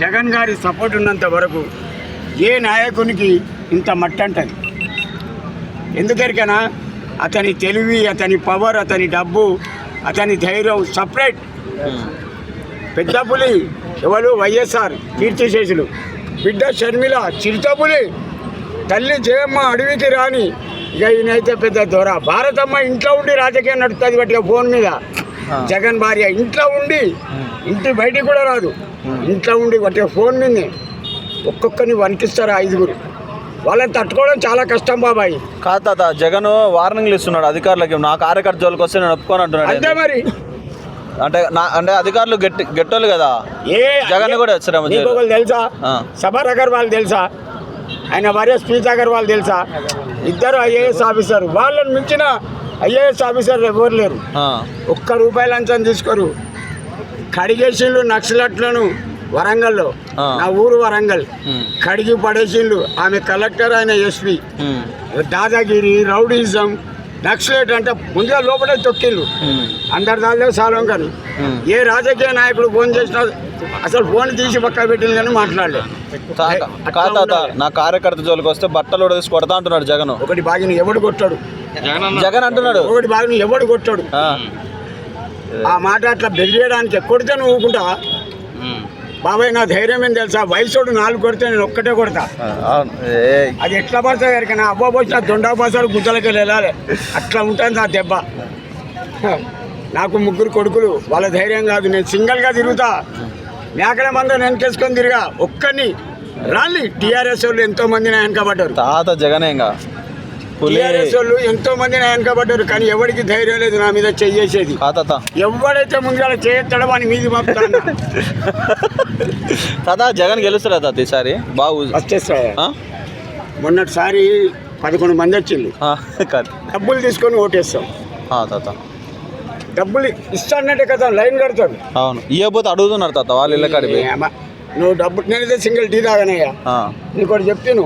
జగన్ గారి సపోర్ట్ ఉన్నంత వరకు ఏ నాయకునికి ఇంత మట్టంటది? ఎందుకరికైనా? అతని తెలివి అతని పవర్ అతని డబ్బు అతని ధైర్యం సపరేట్ పెద్ద పులి ఎవరు? వైఎస్ఆర్ కీర్తిశేషులు. బిడ్డ షర్మిల చిరుతపులి తల్లి జయమ్మ అడవికి రాని. ఇక ఈయనైతే పెద్ద దొర. భారతమ్మ ఇంట్లో ఉండి రాజకీయం నడుస్తుంది బట్టి ఫోన్ మీద. జగన్ భార్య ఇంట్లో ఉండి ఇంటి బయటికి కూడా రాదు. ఇంట్లో ఉండి బట్టి ఫోన్ మీదనే ఒక్కొక్కరిని వణికిస్తారు ఐదుగురు. వాళ్ళని తట్టుకోవడం చాలా కష్టం బాబాయ్. కాదు తాత జగన్ వార్నింగ్లు ఇస్తున్నాడు అధికారులకి. నా కార్యకర్త జోలికి వస్తే నేను ఒప్పుకొని అంటున్నాడు అంతే? మరి. అంటే నా అంటే అధికారులు గట్టి గట్టోళ్ళు కదా. ఏ జగన్ కూడా. ఒకరు తెలుసా. సబర్ అగర్వాల్ తెలుసా? ఆయన భార్య స్పీచ్ అగర్వాల్ తెలుసా? ఇద్దరు ఐఏఎస్ ఆఫీసర్. వాళ్ళని మించిన ఐఏఎస్ ఆఫీసర్ ఎవరు లేరు. ఒక్క రూపాయలు లంచం తీసుకోరు. కడిగేసిండ్రు నక్సలట్లను వరంగల్లో. ఆ. నా ఊరు వరంగల్. కడిగి పడేసిండ్రు ఆమె కలెక్టర్ ఆయన ఎస్పీ. దాదాగిరి రౌడీజం నక్సలైట్ అంటే ముందుగా లోపలే తొక్కిళ్ళు. అందరి దానిలో సాలం కానీ. ఏ రాజకీయ నాయకుడు ఫోన్ చేసినా అసలు ఫోన్ తీసి పక్క పెట్టింది కానీ మాట్లాడలేదు. నా కార్యకర్త జోలికి వస్తే బట్టలు కొడతా అంటున్నాడు జగన్. ఒకటి బాగిని ఎవడు కొట్టాడు? జగన్ అంటున్నాడు. ఒకటి బాగిని ఎవడు కొట్టాడు? ఆ, ఆ మాట అట్లా బెదిరియడానికి కొడితే నువ్వు ఊరుకుంటా బాబాయ్ నా ధైర్యం ఏం తెలుసా? వయసుడు నాలుగు కొడితే నేను ఒక్కటే కొడతా. అది ఎట్లా పడుతుంది ఎరికైనా అబ్బా పోసిన దొండా పోసాడు గుద్దలకి వెళ్ళాలి. అట్లా ఉంటుంది నా దెబ్బ. నాకు ముగ్గురు కొడుకులు వాళ్ళ ధైర్యం కాదు. నేను సింగిల్గా తిరుగుతా. మేకల మంది వెనకేసుకొని తిరిగా ఒక్కని రాలి టీఆర్ఎస్ వాళ్ళు ఎంతో మంది వెనకబడ్డారు. తాత జగనే ఇంకా. పులి టీఆర్ఎస్ వాళ్ళు ఎంతో మంది వెనకబడ్డారు కానీ ఎవరికి ధైర్యం లేదు నా మీద చెయ్యేసేది ఎవడైతే ముందుగా చేయొస్తాడో వాని మీది పంపుతాను తాత జగన్ గెలుస్తాడా తాత ఈసారి? బాగు వచ్చేస్తాయి ఆ? మొన్నటిసారి పదకొండు మంది వచ్చింది. డబ్బులు తీసుకొని ఓటేస్తాం. ఆ, తాత. డబ్బులు ఇస్తానంటే కదా లైన్ కడతాడు అవును. ఇవ్వకపోతే అడుగుతున్నారు తాత వాళ్ళు ఇళ్ళ నువ్వు డబ్బు నేనైతే సింగిల్ టీ తాగనయ్యా. నీకు ఒకటి చెప్తాను.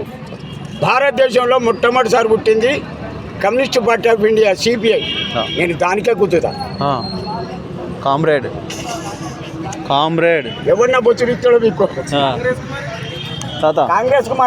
భారతదేశంలో మొట్టమొదటిసారి పుట్టింది communist party of India CPI. నేను దానికే గుర్తుతా. కామ్రేడ్. కామ్రేడ్. ఎవరిన బొచ్చుడు ఇస్తాడో మీకు కాంగ్రెస్